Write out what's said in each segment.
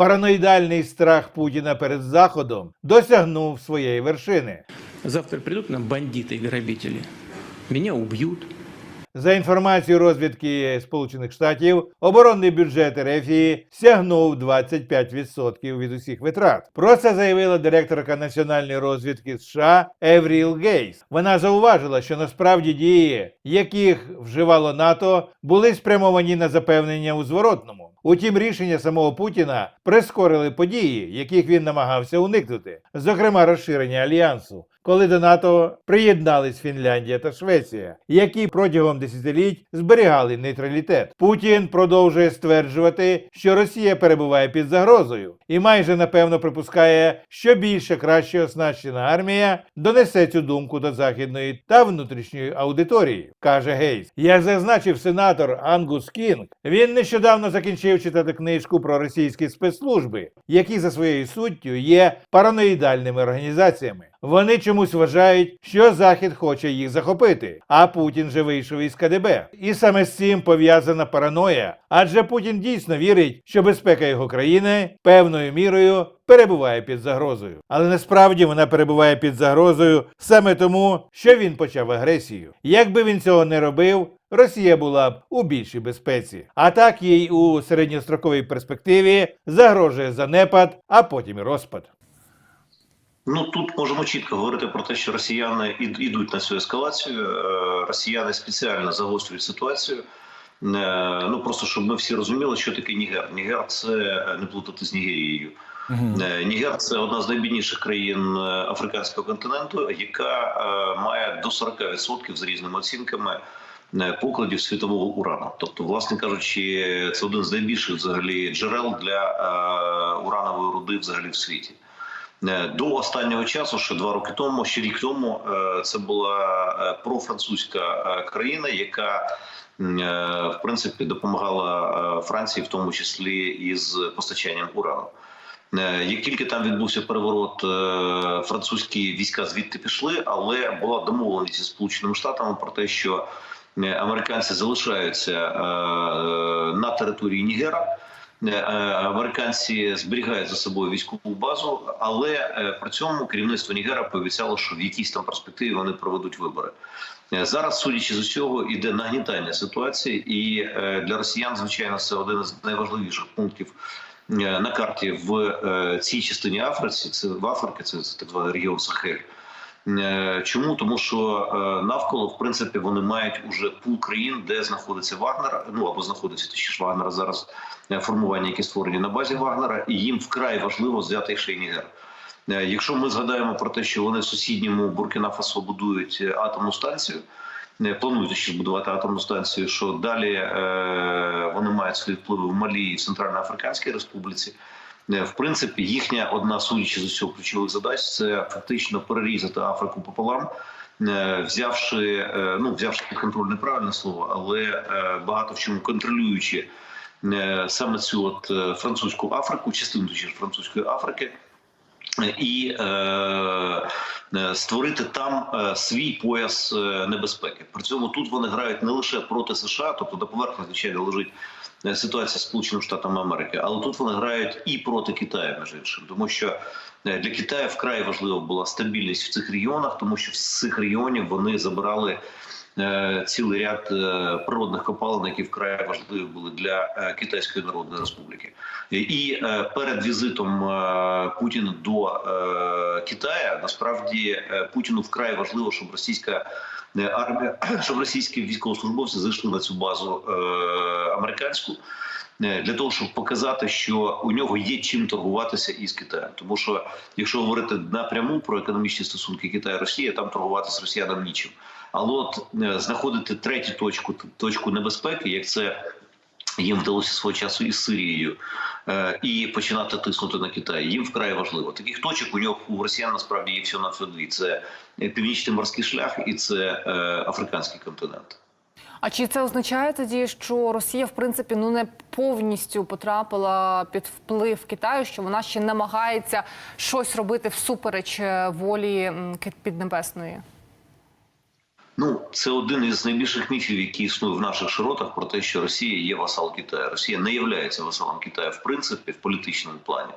Параноїдальний страх Путіна перед Заходом досягнув своєї вершини. Завтра прийдуть нам бандити і грабителі. Мене убьют. За інформацією розвідки Сполучених Штатів, оборонний бюджет РФ сягнув 25% від усіх витрат. Про це заявила директорка національної розвідки США Евріл Гейс. Вона зауважила, що насправді дії, яких вживало НАТО, були спрямовані на запевнення у зворотному. Утім, рішення самого Путіна прискорили події, яких він намагався уникнути, зокрема розширення альянсу. Коли до НАТО приєднались Фінляндія та Швеція, які протягом десятиліть зберігали нейтралітет. Путін продовжує стверджувати, що Росія перебуває під загрозою, і майже напевно припускає, що більше краще оснащена армія донесе цю думку до західної та внутрішньої аудиторії, каже Гейс. Як зазначив сенатор Ангус Кінг, він нещодавно закінчив читати книжку про російські спецслужби, які за своєю суттю є параноїдальними організаціями. Вони чомусь вважають, що Захід хоче їх захопити, а Путін же вийшов із КДБ. І саме з цим пов'язана параноя, адже Путін дійсно вірить, що безпека його країни певною мірою перебуває під загрозою. Але насправді вона перебуває під загрозою саме тому, що він почав агресію. Якби він цього не робив, Росія була б у більшій безпеці. А так їй у середньостроковій перспективі загрожує занепад, а потім і розпад. Ну тут можемо чітко говорити про те, що росіяни ідуть на цю ескалацію. Е, Росіяни спеціально загострюють ситуацію. Е, Ну просто щоб ми всі розуміли, що таке Нігер. Нігер це е, не плутати з Нігерією. Нігер це одна з найбідніших країн африканського континенту, яка має до 40% з різними оцінками покладів світового урану. Тобто, власне кажучи, це один з найбільших взагалі джерел для уранової руди взагалі в світі. Е, До останнього часу, ще два роки тому, ще рік тому, е, це була е, профранцузька країна, яка в принципі допомагала Франції, в тому числі із постачанням урану. Як тільки там відбувся переворот, французькі війська звідти пішли, але була домовленість із Сполученими Штатами про те, що американці залишаються на території Нігера. Е, е, Американці зберігають за собою військову базу, але е, при цьому керівництво Нігера пообіцяло, що в якійсь там перспективі вони проведуть вибори. Зараз, судячи з усього, іде нагнітання ситуації, і для росіян, звичайно, це один з найважливіших пунктів на карті в цій частині Африці. Це в Африці, це так званий регіон Сахель. Е, Чому тому, що е, навколо в принципі вони мають уже пул країн, де знаходиться Вагнер, ну або знаходиться точніше Вагнера зараз е, формування, які створені на базі Вагнера, і їм вкрай важливо взяти ще й Нігер. Е, Якщо ми згадаємо про те, що вони в сусідньому Буркіна Фасо будують атомну станцію, планують ще будувати атомну станцію, що далі вони мають свої впливи в Малі і Центральноафриканській Республіці. Е, В принципі, їхня одна судячи з усього ключових задач це фактично перерізати Африку пополам, е, взявши е, ну взявши під контроль неправильне слово, але багато в чому контролюючи саме цю от французьку Африку, частину французької Африки. І е, створити там е, свій пояс е, небезпеки. При цьому тут вони грають не лише проти США, тобто на поверхні звичайно лежить е, ситуація з Сполученими Штатами Америки, але тут вони грають і проти Китаю, між іншим, тому що е, для Китаю вкрай важлива була стабільність в цих регіонах, тому що з цих регіонів вони забирали. Е, Цілий ряд е, природних копалин, які вкрай важливі були для е, Китайської Народної Республіки, і перед візитом Путіна до Китаю насправді Путіну вкрай важливо, щоб російська армія, щоб російські військовослужбовці зайшли на цю базу американську. Для того щоб показати, що у нього є чим торгуватися із Китаєм, тому що якщо говорити напряму про економічні стосунки Китаю Росія, там торгувати з росіянам нічим. Але от е, знаходити третю точку точку небезпеки, як це їм вдалося свого часу із Сирією, е, і починати тиснути на Китай. Їм вкрай важливо. Таких точок у нього у росіян насправді є всього на все дві: це е, північний морський шлях і це африканський континент. А чи це означає тоді, що Росія, в принципі, ну не повністю потрапила під вплив Китаю, що вона ще намагається щось робити всупереч волі Піднебесної? Ну, це один із найбільших міфів, які існує в наших широтах, про те, що Росія є васал Китаю. Росія не є васалом Китаю в принципі в політичному плані.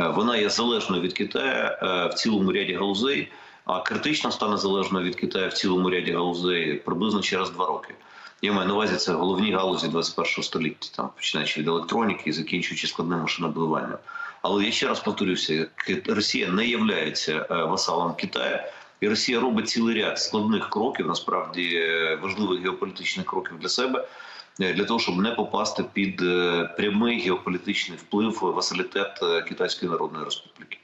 Е, Вона є залежною від Китаю е, в цілому ряді галузей, а критично стане залежною від Китаю в цілому ряді галузей приблизно через два роки. Я маю на увазі це головні галузі 21 століття, там починаючи від електроніки і закінчуючи складним машинобудуванням. Але я ще раз повторюся: Росія не є васалом Китаю. І Росія робить цілий ряд складних кроків, насправді е, важливих геополітичних кроків для себе, е, для того, щоб не попасти під е, прямий геополітичний вплив васалітет Китайської Народної Республіки.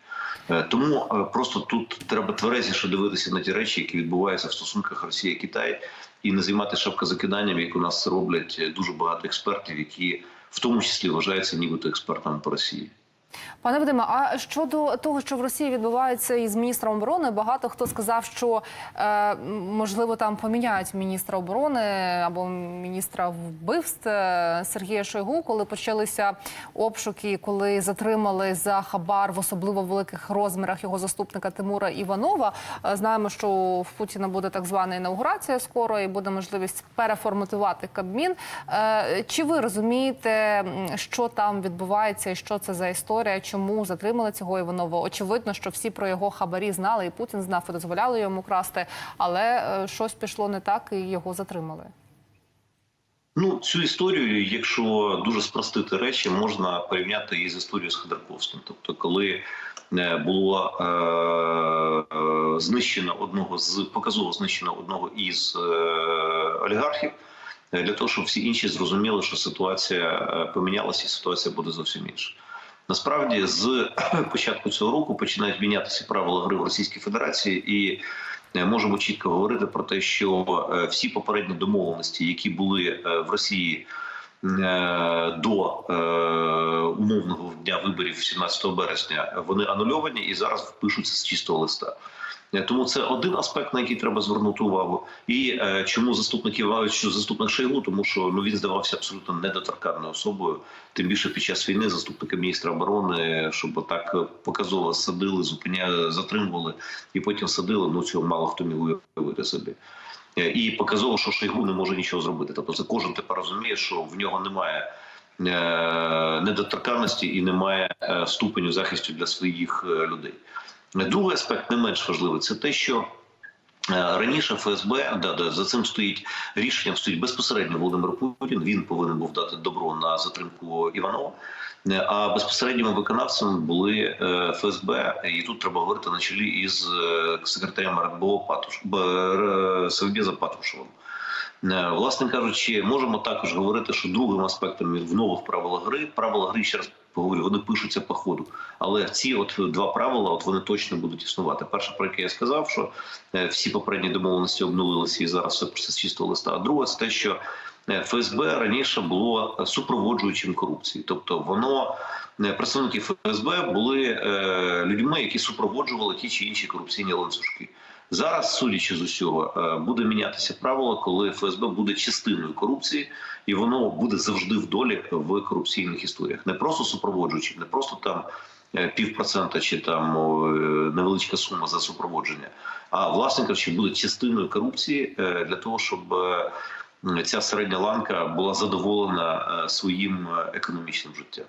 Тому просто тут треба тверезіше дивитися на ті речі, які відбуваються в стосунках Росії Китай, і не займати шапкозакиданням, як у нас роблять дуже багато експертів, які в тому числі вважаються нібито експертами по Росії. Пане Вадиме, а щодо того, що в Росії відбувається із міністром оборони, багато хто сказав, що е, можливо там поміняють міністра оборони або міністра вбивств е, Сергія Шойгу, коли почалися обшуки, коли затримали за хабар в особливо великих розмірах його заступника Тимура Іванова. Е, Знаємо, що в Путіна буде так звана інаугурація скоро, і буде можливість переформатувати Кабмін. Чи ви розумієте, що там відбувається і що це за історія? Чому затримали цього Іванова? Очевидно, що всі про його хабарі знали, і Путін знав і дозволяли йому красти, але е, щось пішло не так, і його затримали. Ну, цю історію, якщо дуже спростити речі, можна порівняти її з історією з Ходорковським. Тобто, коли е, було е, е, знищено одного з показово знищено одного із е, олігархів, е, для того, щоб всі інші зрозуміли, що ситуація помінялася, і ситуація буде зовсім інша. Насправді, з початку цього року починають мінятися правила гри в Російській Федерації, і е, можемо чітко говорити про те, що е, всі попередні домовленості, які були е, в Росії до умовного дня виборів 17 березня, вони анульовані і зараз впишуться з чистого листа. Е, Тому це один аспект, на який треба звернути увагу. І е, чому заступник Іванович, заступник Шойгу, тому що ну він здавався абсолютно недоторканною особою. Тим більше під час війни заступника міністра оборони, щоб так е, показово садили, зупиняли, затримували і потім садили. Ну цього мало хто міг уявити собі. Е, І показово, що Шойгу не може нічого зробити. Тобто, це кожен тепер розуміє, що в нього немає. е, Недоторканності і немає е, ступеню захисту для своїх е, людей. Другий аспект не менш важливий це те, що е, раніше ФСБ да, да, за цим стоїть рішенням стоїть безпосередньо Володимир Путін. Він повинен був дати добро на затримку Іванова. Е, А безпосередніми виконавцями були е, ФСБ, і тут треба говорити на чолі із е, секретарем РНБО Патуш Совбеза Патрушевим. Е, Власне кажучи, можемо також говорити, що другим аспектом в нових правилах гри правила гри ще раз поговорю, вони пишуться по ходу. Але ці от два правила, от вони точно будуть існувати. Перше, про яке я сказав, що е, всі попередні домовленості обнулилися і зараз все просто з чистого листа. А друге, це те, що е, ФСБ раніше було супроводжуючим корупції, тобто воно. Представники ФСБ були людьми, які супроводжували ті чи інші корупційні ланцюжки. Зараз, судячи з усього, е, буде мінятися правило, коли ФСБ буде частиною корупції, і воно буде завжди в долі в корупційних історіях. Не просто супроводжуючим, не просто там е, півпроцента чи там е, невеличка сума за супроводження, а власне кажучи, буде частиною корупції для того, щоб ця середня ланка була задоволена своїм економічним життям.